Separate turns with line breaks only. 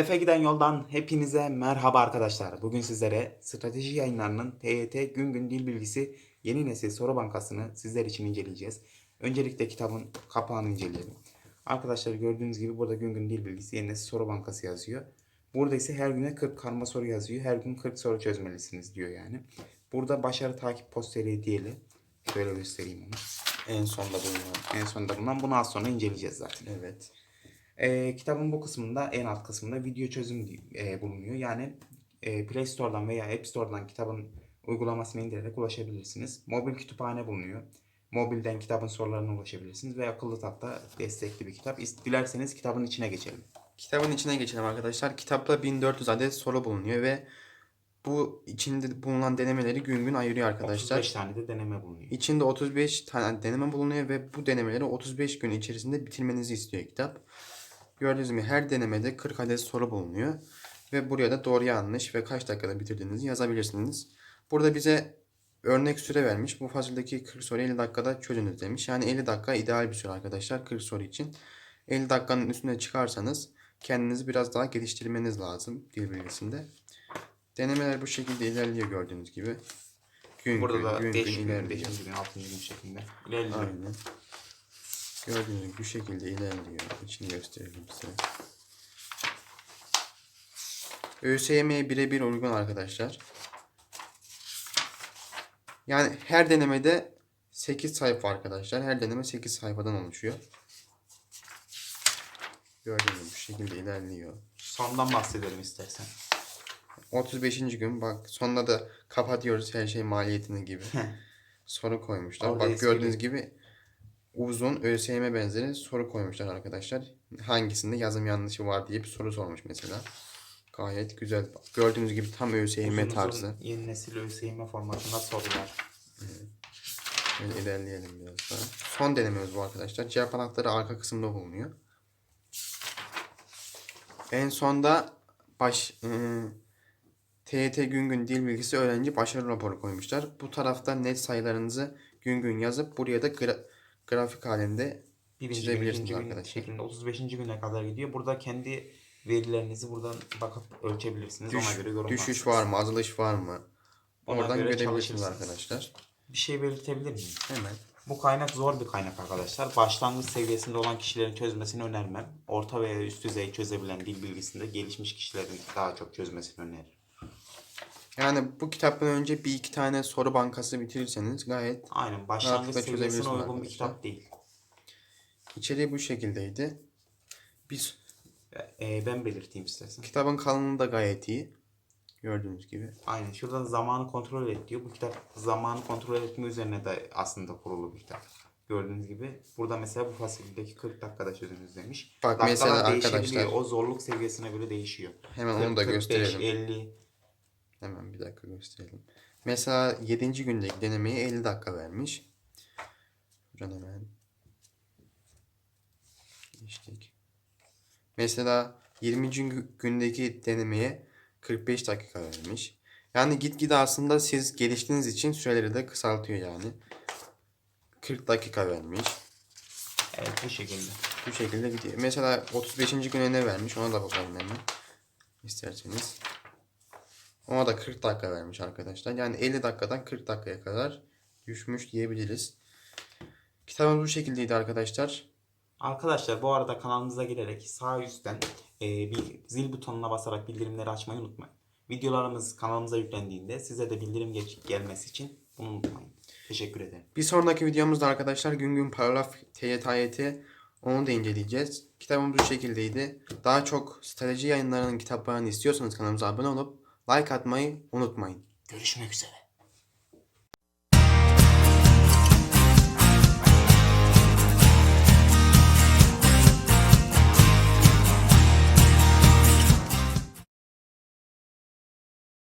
Hedefe giden yoldan hepinize merhaba arkadaşlar. Bugün sizlere strateji yayınlarının TYT Gün Gün Dil Bilgisi Yeni Nesil Soru Bankası'nı sizler için inceleyeceğiz. Öncelikle kitabın kapağını inceleyelim. Arkadaşlar gördüğünüz gibi burada Gün Gün Dil Bilgisi Yeni Nesil Soru Bankası yazıyor. Burada ise her güne 40 karma soru yazıyor. Her gün 40 soru çözmelisiniz diyor yani. Burada başarı takip posteri hediyeli. Şöyle göstereyim onu.
En sonda bulunan.
En sonunda bulunan bunu az sonra inceleyeceğiz zaten.
Evet.
Ee, kitabın bu kısmında en alt kısmında video çözüm e, bulunuyor. Yani e, Play Store'dan veya App Store'dan kitabın uygulamasını indirerek ulaşabilirsiniz. Mobil kütüphane bulunuyor. Mobilden kitabın sorularına ulaşabilirsiniz ve akıllı tahta destekli bir kitap. Dilerseniz kitabın içine geçelim.
Kitabın içine geçelim arkadaşlar. Kitapta 1400 adet soru bulunuyor ve bu içinde bulunan denemeleri gün gün ayırıyor arkadaşlar.
35 tane de deneme bulunuyor.
İçinde 35 tane deneme bulunuyor ve bu denemeleri 35 gün içerisinde bitirmenizi istiyor kitap. Gördüğünüz gibi her denemede 40 adet soru bulunuyor. Ve buraya da doğru yanlış ve kaç dakikada bitirdiğinizi yazabilirsiniz. Burada bize örnek süre vermiş. Bu fasıldaki 40 soru 50 dakikada çözünüz demiş. Yani 50 dakika ideal bir süre arkadaşlar 40 soru için. 50 dakikanın üstüne çıkarsanız kendinizi biraz daha geliştirmeniz lazım dil bilgisinde. Denemeler bu şekilde ilerliyor gördüğünüz gibi. Gün
Burada
gün,
da
gün
5
gün
gün,
ilerliyor.
5. gün, 6. gün şeklinde ilerliyor.
Aynen. Gördüğünüz gibi bu şekilde ilerliyor. İçini gösterelim size. ÖSYM'ye birebir uygun arkadaşlar. Yani her denemede 8 sayfa arkadaşlar. Her deneme 8 sayfadan oluşuyor. Gördüğünüz gibi bu şekilde ilerliyor.
Sondan bahsedelim istersen.
35. gün bak sonunda da kapatıyoruz her şey maliyetini gibi. soru koymuşlar.
Orada
Bak gördüğünüz gibi uzun ÖSYM benzeri soru koymuşlar arkadaşlar. Hangisinde yazım yanlışı var diye bir soru sormuş mesela. Gayet güzel. Gördüğünüz gibi tam ÖSYM
Uzun uzun
tarzı.
Yeni nesil ÖSYM formatında sorular.
Şöyle ilerleyelim biraz daha. Son denememiz bu arkadaşlar. Cevap anahtarı arka kısımda bulunuyor. En sonda baş ıı, TYT gün gün dil bilgisi öğrenci başarı raporu koymuşlar. Bu tarafta net sayılarınızı gün gün yazıp buraya da gra- grafik halinde
Birinci gün,
Çizebilirsiniz
gün
arkadaşlar.
şeklinde 35. güne kadar gidiyor. Burada kendi verilerinizi buradan bakıp ölçebilirsiniz.
düş-
Ona göre yorum
düşüş var mı, azalış var mı?
Ona
Oradan
göre
görebilirsiniz arkadaşlar.
Bir şey belirtebilir miyim?
Hemen.
Bu kaynak zor bir kaynak arkadaşlar. Başlangıç seviyesinde olan kişilerin çözmesini önermem. Orta veya üst düzey çözebilen dil bilgisinde gelişmiş kişilerin daha çok çözmesini öneririm.
Yani bu kitaptan önce bir iki tane soru bankası bitirirseniz gayet
Aynen başlangıç
Rahatlıkla
seviyesine
çözebilirsiniz
uygun bir
arkadaşlar.
kitap değil.
içeriği bu şekildeydi. Biz
Ee, ben belirteyim istersen.
kitabın kalınlığı da gayet iyi. Gördüğünüz gibi.
Aynen şuradan zamanı kontrol et diyor. Bu kitap zamanı kontrol etme üzerine de aslında kurulu bir kitap. Gördüğünüz gibi burada mesela bu fasulyedeki 40 dakikada çözünüz demiş.
Bak mesela
değişebiliyor.
arkadaşlar-
O zorluk seviyesine göre değişiyor.
Hemen
40,
onu da
45,
gösterelim.
50.
Hemen bir dakika gösterelim. Mesela 7. gündeki denemeyi 50 dakika vermiş. Buradan hemen geçtik. Mesela 20. gü- gündeki denemeye 45 dakika vermiş. Yani gitgide aslında siz geliştiğiniz için süreleri de kısaltıyor yani. 40 dakika vermiş.
Evet bu şekilde.
Bu şekilde gidiyor. Mesela 35. güne ne vermiş ona da bakalım hemen. İsterseniz. Ona da 40 dakika vermiş arkadaşlar. Yani 50 dakikadan 40 dakikaya kadar düşmüş diyebiliriz. Kitabımız bu şekildeydi arkadaşlar.
Arkadaşlar bu arada kanalımıza girerek sağ üstten e, bir zil butonuna basarak bildirimleri açmayı unutmayın. Videolarımız kanalımıza yüklendiğinde size de bildirim geç- gelmesi için bunu unutmayın. Teşekkür ederim.
Bir sonraki videomuzda arkadaşlar gün gün paragraf TYT onu da inceleyeceğiz. Kitabımız bu şekildeydi. Daha çok strateji yayınlarının kitaplarını istiyorsanız kanalımıza abone olup like atmayı unutmayın.
Görüşmek üzere.